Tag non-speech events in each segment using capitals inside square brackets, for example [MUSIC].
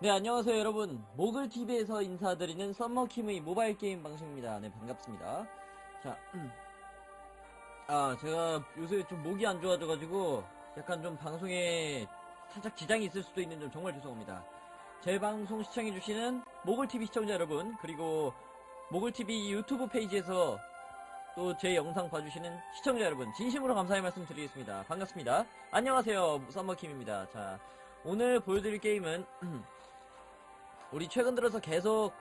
네, 안녕하세요, 여러분. 모글TV에서 인사드리는 썸머킴의 모바일 게임 방송입니다. 네, 반갑습니다. 자, 음. 아, 제가 요새 좀 목이 안 좋아져가지고, 약간 좀 방송에 살짝 지장이 있을 수도 있는 점 정말 죄송합니다. 제 방송 시청해주시는 모글TV 시청자 여러분, 그리고 모글TV 유튜브 페이지에서 또 제 영상 봐주시는 시청자 여러분, 진심으로 감사의 말씀 드리겠습니다. 반갑습니다. 안녕하세요, 썸머킴입니다. 자, 오늘 보여드릴 게임은, [CLEARS THROAT] 우리 최근 들어서 계속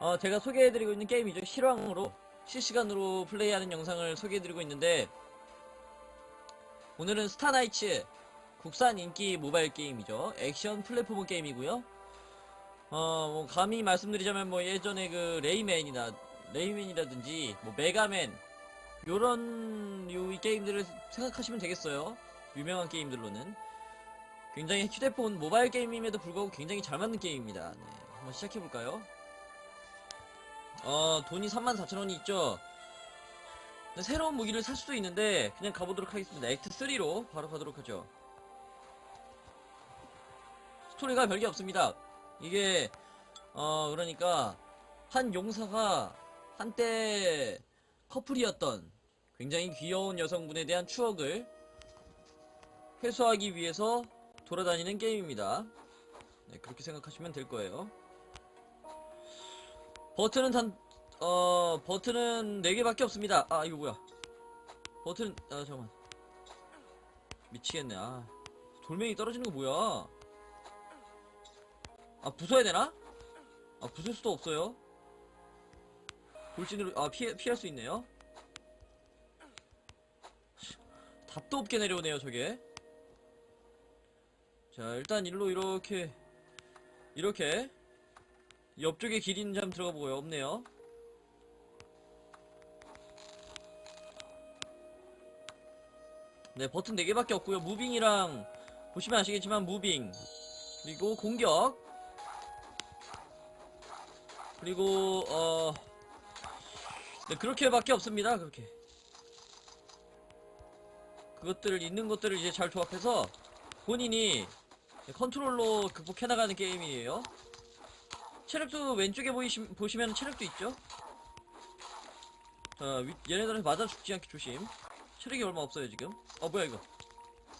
어, 제가 소개해드리고 있는 게임이죠. 실황으로 실시간으로 플레이하는 영상을 소개해드리고 있는데 오늘은 스타나이츠 국산 인기 모바일 게임이죠. 액션 플랫폼 게임이고요. 어, 뭐 감히 말씀드리자면 뭐 예전에 그 레이맨이나 레이맨이라든지 뭐 메가맨 요런 요이 게임들을 생각하시면 되겠어요. 유명한 게임들로는 굉장히 휴대폰 모바일 게임임에도 불구하고 굉장히 잘 맞는 게임입니다. 네, 한번 시작해볼까요? 어, 돈이 34,000원이 있죠? 네, 새로운 무기를 살 수도 있는데, 그냥 가보도록 하겠습니다. 액트 3로 바로 가도록 하죠. 스토리가 별게 없습니다. 이게, 어, 그러니까, 한 용사가 한때 커플이었던 굉장히 귀여운 여성분에 대한 추억을 회수하기 위해서 돌아다니는 게임입니다. 네, 그렇게 생각하시면 될 거예요. 버튼은 단, 어, 버튼은 4개밖에 없습니다. 아, 이거 뭐야. 버튼, 아, 잠깐만. 미치겠네, 아. 돌멩이 떨어지는 거 뭐야. 아, 부숴야 되나? 아, 부술 수도 없어요. 돌진으로, 아, 피해, 피할 수 있네요. 답도 없게 내려오네요, 저게. 자 일단 일로 이렇게 이렇게 옆쪽에 길 있는지 한번 들어가 보고요. 없네요. 네 버튼 4개밖에 없고요. 무빙이랑 보시면 아시겠지만 무빙 그리고 공격 그리고 어 네, 그렇게밖에 없습니다. 그렇게. 그것들을 있는 것들을 이제 잘 조합해서 본인이 컨트롤로 극복해나가는 게임이에요. 체력도 왼쪽에 보이시, 보시면 체력도 있죠? 자, 위, 얘네들한테 맞아 죽지 않게 조심. 체력이 얼마 없어요, 지금. 어, 뭐야, 이거.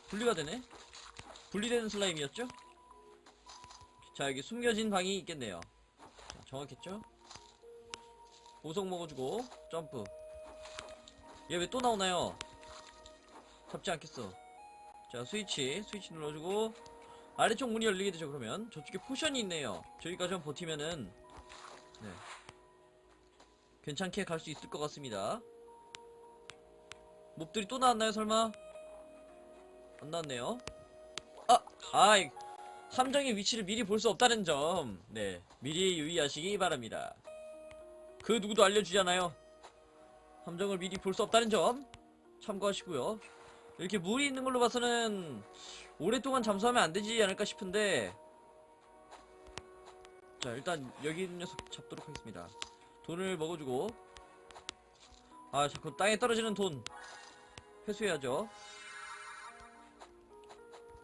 분리가 되네? 분리되는 슬라임이었죠? 자, 여기 숨겨진 방이 있겠네요. 자, 정확했죠? 보석 먹어주고, 점프. 얘 왜 또 나오나요? 잡지 않겠어. 자 스위치 스위치 눌러주고 아래쪽 문이 열리게 되죠 그러면. 저쪽에 포션이 있네요. 저기까지 만 버티면은 네. 괜찮게 갈 수 있을 것 같습니다. 몹들이 또 나왔나요 설마? 안 나왔네요. 아! 아이. 함정의 위치를 미리 볼 수 없다는 점 네. 미리 유의하시기 바랍니다. 그 누구도 알려주잖아요. 함정을 미리 볼 수 없다는 점 참고하시고요. 이렇게 물이 있는 걸로 봐서는 오랫동안 잠수하면 안 되지 않을까 싶은데. 자 일단 여기 있는 녀석 잡도록 하겠습니다. 돈을 먹어주고. 아 자꾸 땅에 떨어지는 돈 회수해야죠.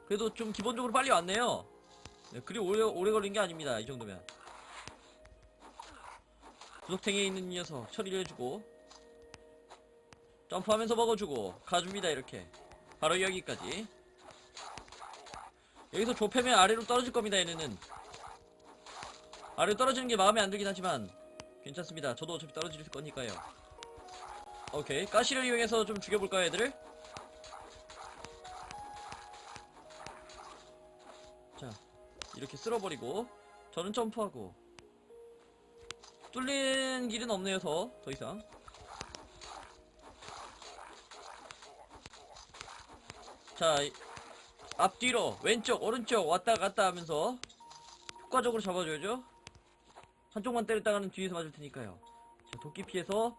그래도 좀 기본적으로 빨리 왔네요. 네, 그리 오래, 오래 걸린 게 아닙니다 이 정도면. 구석탱이에 있는 이 녀석 처리를 해주고. 점프하면서 먹어주고. 가줍니다 이렇게. 바로 여기까지 여기서 좁혀면 아래로 떨어질 겁니다 얘네는. 아래로 떨어지는 게 마음에 안 들긴 하지만 괜찮습니다. 저도 어차피 떨어질 거니까요. 오케이. 가시를 이용해서 좀 죽여볼까요 애들을? 자 이렇게 쓸어버리고 저는 점프하고. 뚫린 길은 없네요 더 더 이상. 자, 이- 앞뒤로, 왼쪽, 오른쪽 왔다 갔다 하면서 효과적으로 잡아줘야죠. 한쪽만 때렸다가는 뒤에서 맞을 테니까요. 자, 도끼 피해서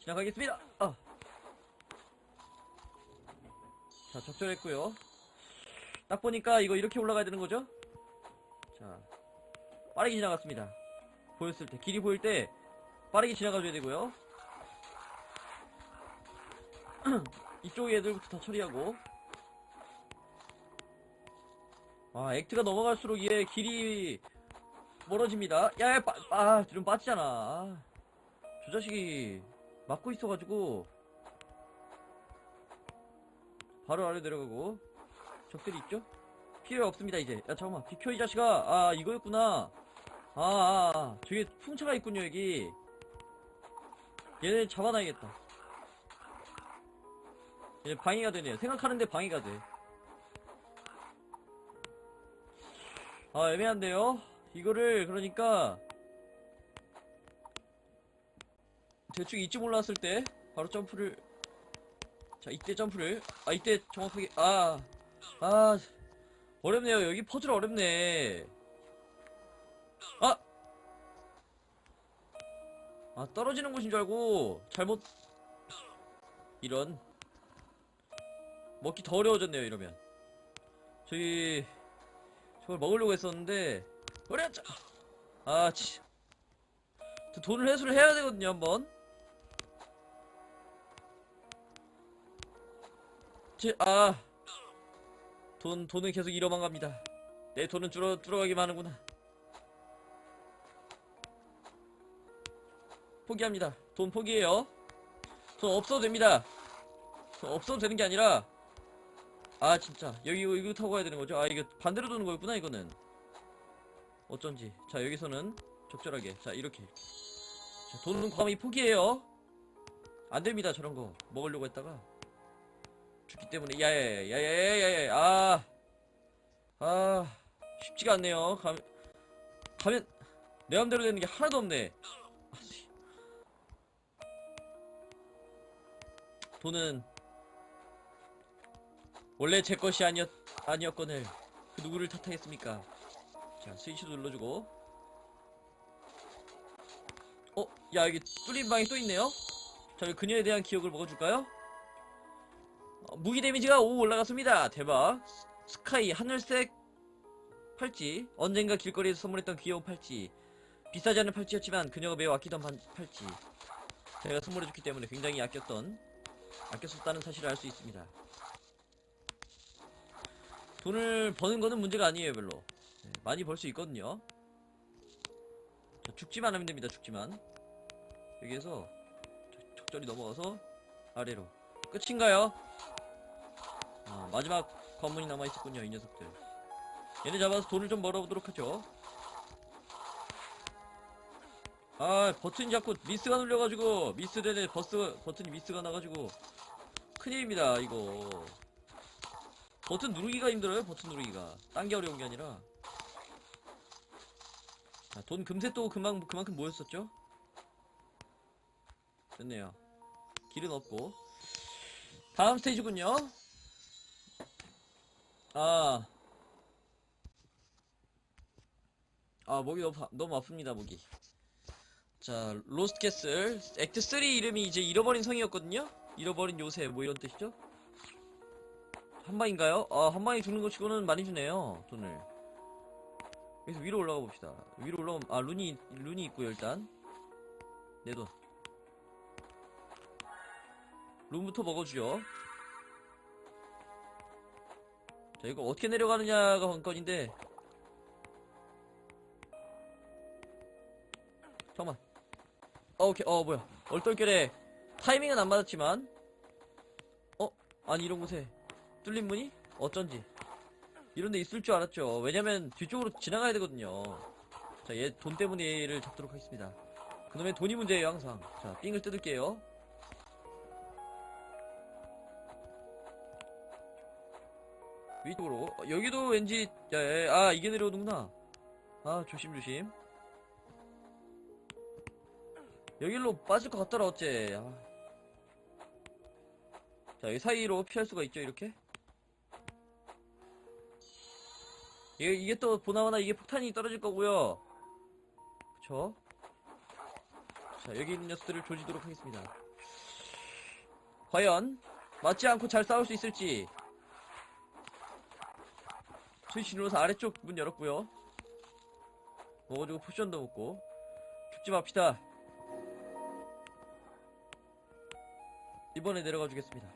지나가겠습니다. 아. 자, 적절했고요. 딱 보니까 이거 이렇게 올라가야 되는 거죠? 자, 빠르게 지나갔습니다. 보였을 때, 길이 보일 때 빠르게 지나가줘야 되고요. [CLEARS THROAT] 이쪽 애들부터 다 처리하고 아, 액트가 넘어갈수록 얘 길이 멀어집니다. 야, 야, 빠, 아, 좀 빠지잖아. 아, 저 자식이 막고 있어가지고 바로 아래 내려가고 적들이 있죠? 필요 없습니다 이제. 야 잠깐만 비켜 이 자식아. 아 이거였구나. 아, 아, 아 저기 풍차가 있군요 여기. 얘네 잡아놔야겠다. 얘 방해가 되네요. 생각하는데 방해가 돼. 아 애매한데요. 이거를 그러니까 대충 이쯤 올라왔을 때 바로 점프를 자 이때 점프를 아 이때 정확하게 아아 어렵네요 여기 퍼즐 어렵네 아! 아 떨어지는 곳인 줄 알고 잘못 이런 먹기 더 어려워졌네요 이러면 저기 저걸 먹으려고 했었는데 어려웠죠 아치 돈을 회수를 해야 되거든요 한번 제, 아. 돈, 돈은 계속 잃어만 갑니다. 내 돈은 줄어, 줄어가기만 하는구나. 포기합니다. 돈 포기해요. 돈 없어도 됩니다. 돈 없어도 되는 게 아니라, 아, 진짜. 여기, 이거, 이거 타고 가야 되는 거죠? 아, 이게 반대로 도는 거였구나, 이거는. 어쩐지. 자, 여기서는 적절하게. 자, 이렇게. 자, 돈은 과감히 포기해요. 안 됩니다, 저런 거. 먹으려고 했다가. 죽기 때문에 야야야야야야야 아, 아 쉽지가 않네요. 가면 가면 내 맘대로 되는 게 하나도 없네. 돈은 원래 제 것이 아니었 아니었거늘 그 누구를 탓하겠습니까? 자 스위치도 눌러주고 어? 야 여기 뚫린 방이 또 있네요. 자 그녀에 대한 기억을 먹어줄까요? 어, 무기 데미지가 5 올라갔습니다. 대박. 스카이 하늘색 팔찌. 언젠가 길거리에서 선물했던 귀여운 팔찌. 비싸지 않은 팔찌였지만 그녀가 매우 아끼던 반- 팔찌. 제가 선물해줬기 때문에 굉장히 아꼈던 아꼈었다는 사실을 알 수 있습니다. 돈을 버는 거는 문제가 아니에요 별로. 네, 많이 벌 수 있거든요. 자, 죽지만 하면 됩니다. 죽지만. 여기에서 적- 적절히 넘어가서 아래로. 끝인가요? 아, 마지막 관문이 남아있었군요, 이 녀석들. 얘네 잡아서 돈을 좀 벌어보도록 하죠. 아, 버튼 자꾸 미스가 눌려가지고, 미스되네, 버스, 버튼이 미스가 나가지고, 큰일입니다, 이거. 버튼 누르기가 힘들어요, 버튼 누르기가. 딴게 어려운 게 아니라. 자, 돈 금세 또 그만, 그만큼 모였었죠? 됐네요. 길은 없고. 다음 스테이지군요. 아. 아, 목이 너무, 아- 너무 아픕니다, 목이. 자, 로스트 캐슬. 액트 3 이름이 이제 잃어버린 성이었거든요? 잃어버린 요새, 뭐 이런 뜻이죠? 한 방인가요? 아, 한 방에 죽는 거 치고는 많이 주네요, 돈을. 여기서 위로 올라가 봅시다. 위로 올라가면, 아, 룬이, 룬이 있고요, 일단. 내 돈. 룬부터 먹어주죠. 자, 이거 어떻게 내려가느냐가 관건인데. 잠깐만. 어, 오케이. 어, 뭐야. 얼떨결에 타이밍은 안 맞았지만. 어? 아니, 이런 곳에 뚫린 문이? 어쩐지. 이런 데 있을 줄 알았죠. 왜냐면 뒤쪽으로 지나가야 되거든요. 자, 얘 돈 때문에 얘를 잡도록 하겠습니다. 그놈의 돈이 문제예요, 항상. 자, 삥을 뜯을게요. 위쪽으로 어, 여기도 왠지 야, 야, 야, 아 이게 내려오는구나 아 조심조심 여기로 빠질 것 같더라 어째 아. 자 여기 사이로 피할 수가 있죠 이렇게 이게, 이게 또 보나마나 이게 폭탄이 떨어질 거고요. 그쵸? 자 여기 있는 녀석들을 조지도록 하겠습니다. 과연 맞지 않고 잘 싸울 수 있을지. 스위치 눌러서 아래쪽 문 열었고요. 먹어주고 포션도 먹고. 죽지 맙시다. 이번에 내려가 주겠습니다.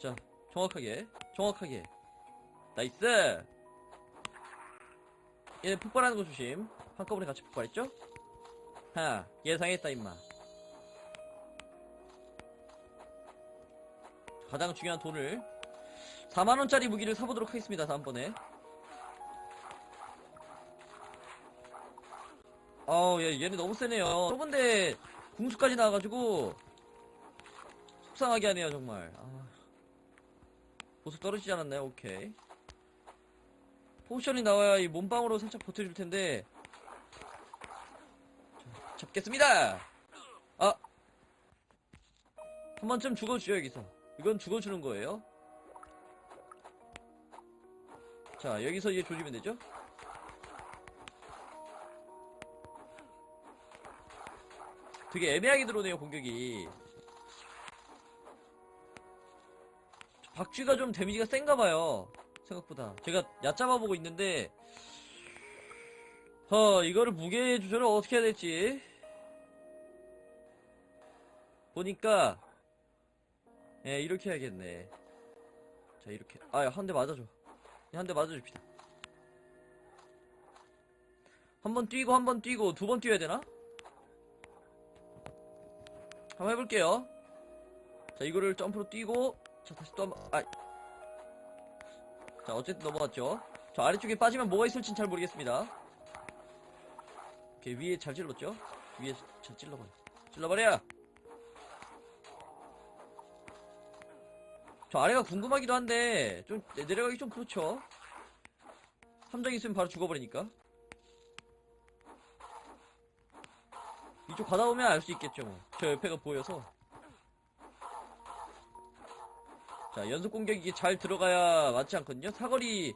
자 정확하게 정확하게. 나이스 얘 폭발하는 거 조심. 한꺼번에 같이 폭발했죠? 하, 예상했다, 임마. 가장 중요한 돈을 4만원짜리 무기를 사보도록 하겠습니다, 다음번에. 아우, 얘, 얘네 너무 세네요. 저번에 궁수까지 나와가지고, 속상하게 하네요, 정말. 아. 보스 떨어지지 않았나요? 오케이. 포션이 나와야 이 몸빵으로 살짝 버텨줄 텐데. 자, 잡겠습니다! 아! 한 번쯤 죽어주죠, 여기서. 이건 죽어주는 거예요. 자, 여기서 얘 조지면 되죠? 되게 애매하게 들어오네요, 공격이. 박쥐가 좀 데미지가 센가봐요. 생각보다. 제가 얕잡아 보고 있는데, 어, 이거를 무게 조절을 어떻게 해야 될지. 보니까, 예, 이렇게 해야겠네. 자, 이렇게. 아, 한 대 맞아줘. 한 대 맞아줍시다. 한 번 뛰고, 한 번 뛰고, 두 번 뛰어야 되나? 한번 해볼게요. 자, 이거를 점프로 뛰고, 자, 다시 또 한 번, 아. 자, 어쨌든 넘어갔죠. 저 아래쪽에 빠지면 뭐가 있을진 잘 모르겠습니다. 이렇게 위에 잘 찔렀죠? 위에 잘 찔러버려. 찔러버려! 저 아래가 궁금하기도 한데, 좀, 내- 내려가기 좀 그렇죠? 함정 있으면 바로 죽어버리니까. 이쪽 가다 보면 알 수 있겠죠, 뭐. 저 옆에가 보여서. 자, 연속 공격이 잘 들어가야 맞지 않거든요? 사거리,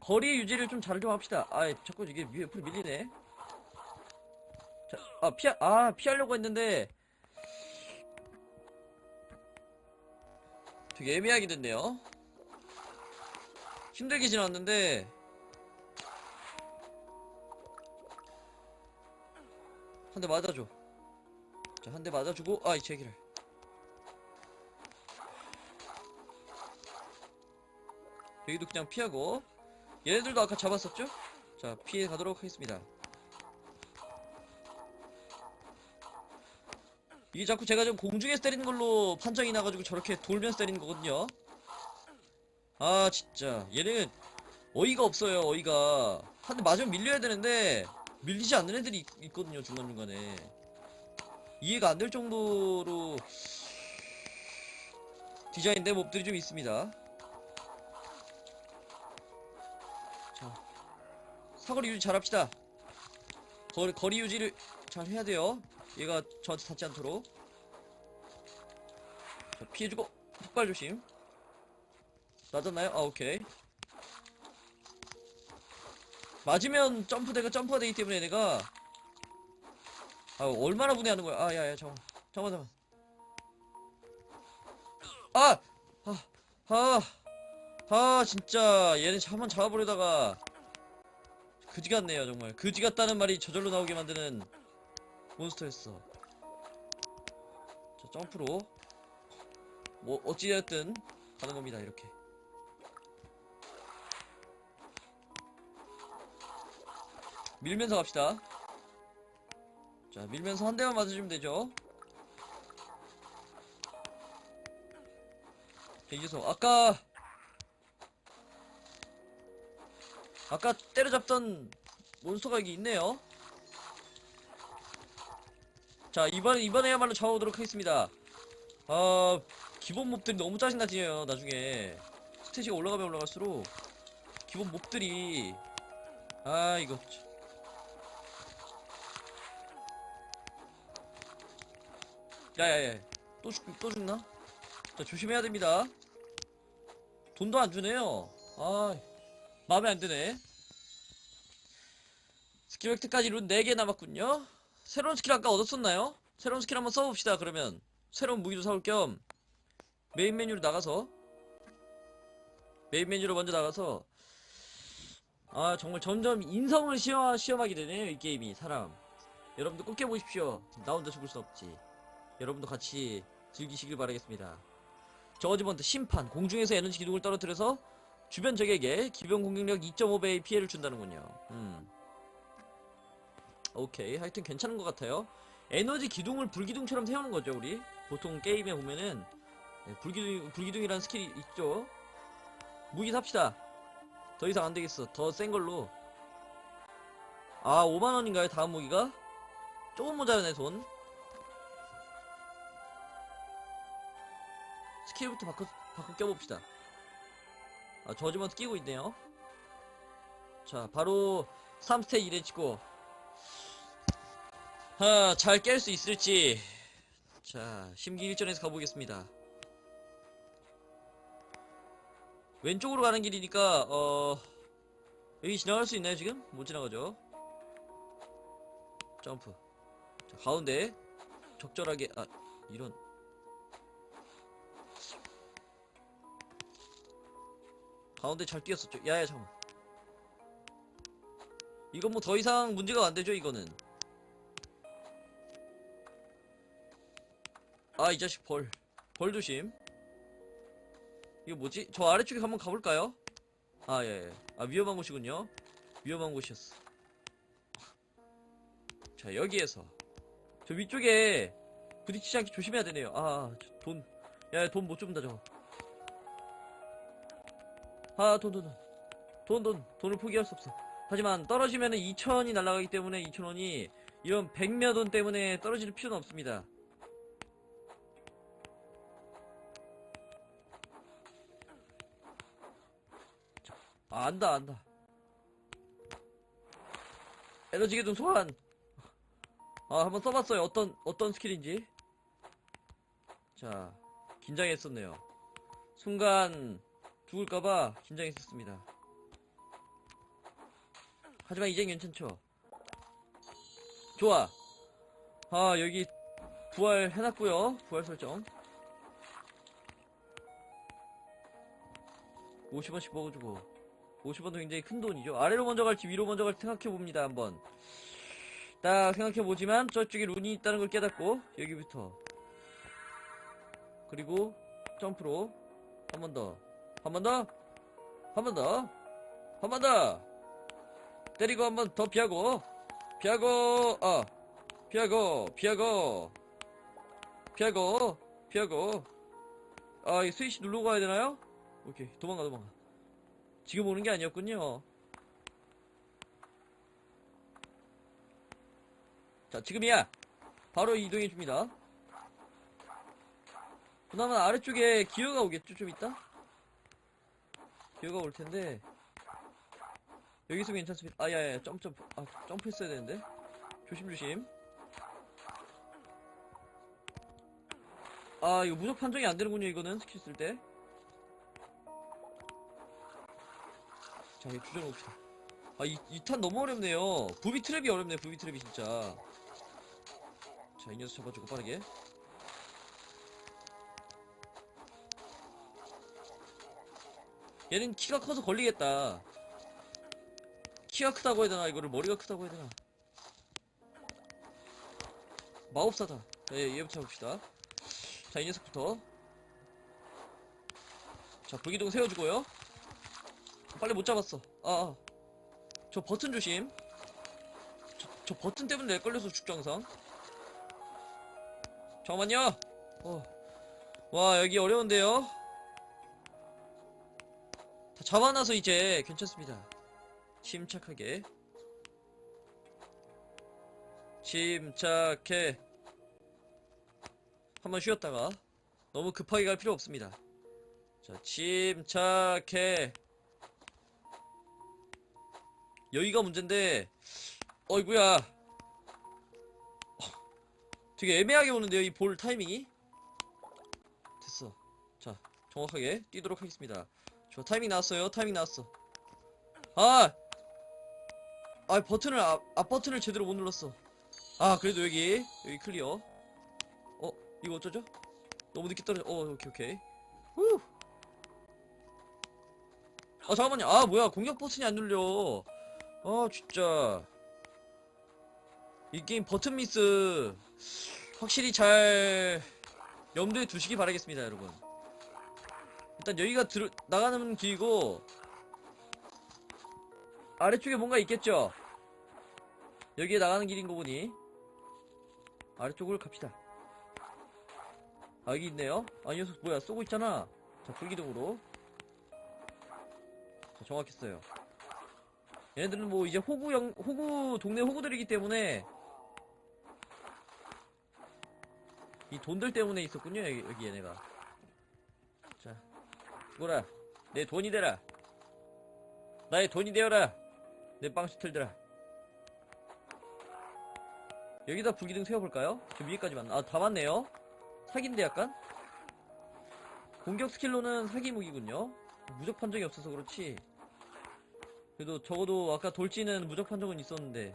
거리 유지를 좀 잘 좀 합시다. 아, 자꾸 이게 위- 옆으로 밀리네. 자, 아, 피하, 아, 피하려고 했는데, 되게 애매하게 됐네요. 힘들게 지났는데, 한 대 맞아줘. 자, 한 대 맞아주고, 아, 이 제기를. 여기도 그냥 피하고, 얘네들도 아까 잡았었죠? 자, 피해 가도록 하겠습니다. 이게 자꾸 제가 좀 공중에서 때리는 걸로 판정이 나가지고 저렇게 돌면서 때리는 거거든요. 아, 진짜. 얘는 어이가 없어요, 어이가. 한 대 맞으면 밀려야 되는데, 밀리지 않는 애들이 있- 있거든요, 중간중간에. 이해가 안 될 정도로 디자인된 몹들이 좀 있습니다. 사거리 유지 잘 합시다. 거리, 거리 유지를 잘 해야 돼요. 얘가 저한테 닿지 않도록. 자, 피해주고, 폭발 조심. 맞았나요? 아, 오케이. 맞으면 점프대가 점프가 되기 때문에 내가 아 얼마나 분해하는 거야 아 야야 잠깐 잠깐 잠깐 아아 아 아, 진짜 얘네 한번 잡아보려다가 그지 같네요 정말. 그지 같다는 말이 저절로 나오게 만드는 몬스터였어. 자 점프로. 뭐 어찌되었든 가는 겁니다 이렇게. 밀면서 갑시다. 자, 밀면서 한 대만 맞아주면 되죠. 대기소, 아까, 아까 때려잡던 몬스터가 여기 있네요. 자, 이번, 이번에야말로 잡아오도록 하겠습니다. 아, 기본 몹들이 너무 짜증나지요, 나중에. 스테이지가 올라가면 올라갈수록, 기본 몹들이, 아, 이거. 참. 야야야 또 죽, 또 죽나? 자 조심해야 됩니다 돈도 안 주네요 아 마음에 안 드네. 스킬 획득까지 룬 4개 남았군요. 새로운 스킬 아까 얻었었나요? 새로운 스킬 한번 써봅시다 그러면. 새로운 무기도 사올 겸. 메인 메뉴로 나가서. 메인 메뉴로 먼저 나가서. 아 정말 점점 인성을 시험, 시험하게 되네요 이 게임이. 사람. 여러분도 꼭 깨보십시오. 나 혼자 죽을 순 없지. 여러분도 같이 즐기시길 바라겠습니다. 저지먼트 심판. 공중에서 에너지 기둥을 떨어뜨려서 주변 적에게 기본 공격력 2.5배의 피해를 준다는군요. 음. 오케이. 하여튼 괜찮은 것 같아요. 에너지 기둥을 불기둥처럼 세우는 거죠, 우리. 보통 게임에 보면은 네, 불기둥, 불기둥이라는 스킬이 있죠. 무기 삽시다. 더 이상 안 되겠어. 더 센 걸로. 아, 5만원인가요, 다음 무기가? 조금 모자라네, 손. 스킬부터 바꿔, 바꿔 껴봅시다. 아, 저지먼트 끼고 있네요. 자, 바로 3스택 이래 치고. 아, 잘 깰 수 있을지. 자, 심기일전에서 가보겠습니다. 왼쪽으로 가는 길이니까, 어, 여기 지나갈 수 있나요, 지금? 못 지나가죠. 점프. 자, 가운데. 적절하게, 아, 이런. 가운데 잘 뛰었었죠. 야야 잠깐. 이건 뭐 더 이상 문제가 안 되죠 이거는. 아 이 자식 벌. 벌 조심. 이거 뭐지? 저 아래쪽에 한번 가볼까요? 아 예. 예. 아 위험한 곳이군요. 위험한 곳이었어. 자 여기에서 저 위쪽에 부딪히지 않게 조심해야 되네요. 아 돈. 야돈못 줍는다 저거. 아, 돈, 돈, 돈. 돈, 돈. 돈을 포기할 수 없어. 하지만 떨어지면은 2천원이 날아가기 때문에 2천원이 이런 100몇 원 때문에 떨어질 필요는 없습니다. 자, 아, 안다, 안다. 에너지 기둥 소환. 아, 한번 써봤어요. 어떤, 어떤 스킬인지. 자, 긴장했었네요. 순간, 죽을까봐 긴장했었습니다. 하지만 이젠 괜찮죠. 좋아. 아 여기 부활 해놨고요. 부활 설정. 50원씩 먹어주고 50원도 굉장히 큰 돈이죠. 아래로 먼저 갈지 위로 먼저 갈지 생각해봅니다. 한번. 딱 생각해보지만 저쪽에 룬이 있다는 걸 깨닫고 여기부터 그리고 점프로 한 번 더. 한 번 더, 한 번 더, 한 번 더. 때리고 한 번 더 피하고, 피하고, 어, 피하고, 피하고, 피하고, 피하고. 아, 이 스위치 누르고 가야 되나요? 오케이, 도망가, 도망가. 지금 오는 게 아니었군요. 자, 지금이야. 바로 이동해 줍니다. 그나마 아래쪽에 기어가 오겠죠, 좀 이따? 기어가 올 텐데 여기서 괜찮습니다. 아야야 점프 아 점프했어야 되는데 조심 조심. 아 이거 무적 판정이 안 되는군요 이거는 스킬 쓸 때. 자 이거 주저놓읍시다. 아이 이탄 너무 어렵네요. 부비 트랩이 어렵네 부비 트랩이 진짜. 자 이 녀석 잡아주고 빠르게. 얘는 키가 커서 걸리겠다. 키가 크다고 해야 되나? 이거를 머리가 크다고 해야 되나? 마법사다. 자, 얘, 얘부터 해봅시다. 자, 이 녀석부터. 자, 불기둥 세워주고요. 빨리 못 잡았어. 아, 아. 저 버튼 조심. 저, 저 버튼 때문에 내 걸려서 죽죠, 항상. 잠깐만요. 어. 와, 여기 어려운데요? 다 잡아놔서 이제 괜찮습니다. 침착하게. 침착해. 한번 쉬었다가 너무 급하게 갈 필요 없습니다. 자, 침착해. 여기가 문제인데, 어이구야. 어, 되게 애매하게 오는데요, 이 볼 타이밍이? 됐어. 자, 정확하게 뛰도록 하겠습니다. 저 타이밍 나왔어요. 타이밍 나왔어. 아! 아, 버튼을, 앞, 앞 버튼을 제대로 못 눌렀어. 아, 그래도 여기, 여기 클리어. 어, 이거 어쩌죠? 너무 늦게 떨어져. 어, 오케이, 오케이. 후! 아, 잠깐만요. 아, 뭐야. 공격 버튼이 안 눌려. 아, 진짜. 이 게임 버튼 미스. 확실히 잘 염두에 두시기 바라겠습니다, 여러분. 일단 여기가 들 나가는 길이고 아래쪽에 뭔가 있겠죠? 여기에 나가는 길인 거 보니 아래쪽으로 갑시다. 아 여기 있네요. 아 이 녀석 뭐야 쏘고 있잖아. 자 불기둥으로. 자 정확했어요. 얘네들은 뭐 이제 호구형 호구 동네 호구들이기 때문에 이 돈들 때문에 있었군요 여기, 여기 얘네가. 자 죽어라. 내 돈이 되라. 나의 돈이 되어라. 내 빵스틀들아. 여기다 불기둥 세워볼까요? 저 위에까지만. 아, 다 맞네요. 사기인데 약간? 공격 스킬로는 사기 무기군요. 무적 판정이 없어서 그렇지. 그래도 적어도 아까 돌진은 무적 판정은 있었는데.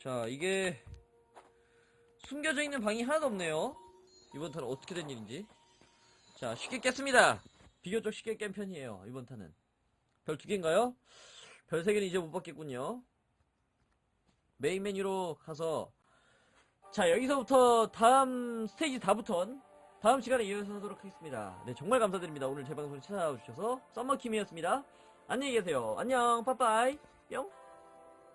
자, 이게 숨겨져 있는 방이 하나도 없네요. 이번 탄은 어떻게 된 일인지. 자, 쉽게 깼습니다. 비교적 쉽게 깬 편이에요. 이번 탄은. 별 두 개인가요? 별 세 개는 이제 못 받겠군요. 메인 메뉴로 가서 자 여기서부터 다음 스테이지 다부턴 다음 시간에 이어서 하도록 하겠습니다. 네 정말 감사드립니다. 오늘 제 방송을 찾아와 주셔서 썸머킴이었습니다. 안녕히 계세요. 안녕 빠빠이 뿅